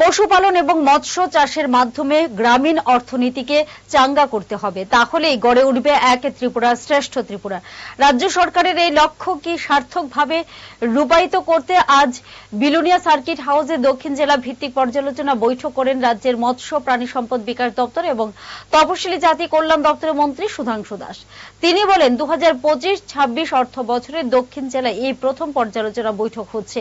পশুপালন এবং মৎস্য চাষের মাধ্যমে গ্রামীণ অর্থনীতিকে চাঙ্গা করতে হবে। তাহলেই গড়ে উঠবে এক ত্রিপুরা, শ্রেষ্ঠ ত্রিপুরা। রাজ্য সরকারের এই লক্ষ্য কি সার্থকভাবে রূপায়িত করতে আজ বিলুনিয়া সার্কিট হাউসে দক্ষিণ জেলা ভিত্তিক পর্যালোচনা বৈঠক করেন রাজ্যের মৎস্য, প্রাণী সম্পদ বিকাশ দপ্তর এবং তপশিলি জাতি কল্যাণ দপ্তরের মন্ত্রী সুধাংশু দাস। তিনি বলেন দু হাজার পঁচিশ ছাব্বিশ অর্থ বছরে দক্ষিণ জেলায় এই প্রথম পর্যালোচনা বৈঠক হচ্ছে।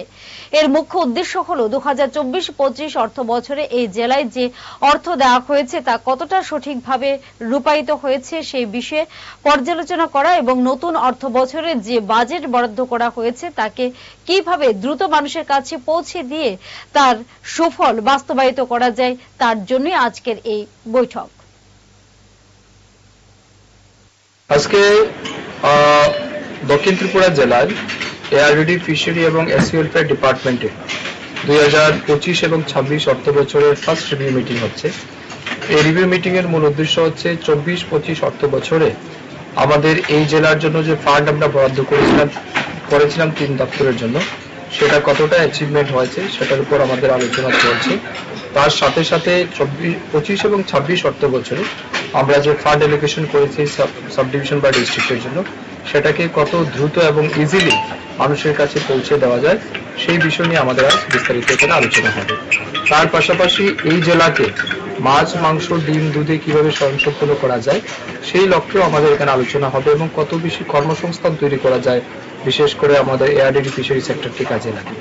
এর মুখ্য উদ্দেশ্য হল দু হাজার চব্বিশ পঁচিশ অর্থ বছরে এই জেলায় যে অর্থ দেওয়া হয়েছে তা কতটা সঠিকভাবে রূপায়িত হয়েছে সেই বিষয়ে পর্যালোচনা করা এবং নতুন অর্থ বছরে যে বাজেট বরাদ্দ করা হয়েছে তাকে কীভাবে দ্রুত মানুষের কাছে পৌঁছে দিয়ে তার সুফল বাস্তবায়িত করা যায় তার জন্যই আজকের এই বৈঠক। আজকে দক্ষিণ ত্রিপুরা জেলার এআরডি ফিশারি এবং এসি ডিপার্টমেন্টে দুই পঁচিশ এবং ছাব্বিশ অর্থ বছরের ফার্স্ট রিভিউ মিটিং হচ্ছে। এই রিভিউ মিটিং এর মূল উদ্দেশ্য হচ্ছে চব্বিশ, পঁচিশ অর্থ বছরে আমাদের এই জেলার জন্য যে ফান্ড আমরা বরাদ্দ করেছিলাম করেছিলাম তিন দপ্তরের জন্য, সেটা কতটা অ্যাচিভমেন্ট হয়েছে সেটার উপর আমাদের আলোচনা চলছে। তার সাথে সাথে চব্বিশ, পঁচিশ এবং ছাব্বিশ অর্থ বছরে আমরা যে ফান্ড এলোকেশন করেছি সাব ডিভিশন বা ডিস্ট্রিক্টের জন্য, সেটাকে কত দ্রুত এবং ইজিলি মানুষের কাছে পৌঁছে দেওয়া যায় সেই বিষয় নিয়ে আমাদের আজ বিস্তারিত এখানে আলোচনা হবে। তার পাশাপাশি এই জেলাকে মাছ, মাংস, ডিম, দুধে কীভাবে স্বয়ংসম্পূর্ণ করা যায়, সেই লক্ষ্যেও আমাদের এখানে আলোচনা হবে এবং কত বেশি কর্মসংস্থান তৈরি করা যায়, বিশেষ করে আমাদের এআরডি ফিশারি সেক্টরটি কাজে লাগে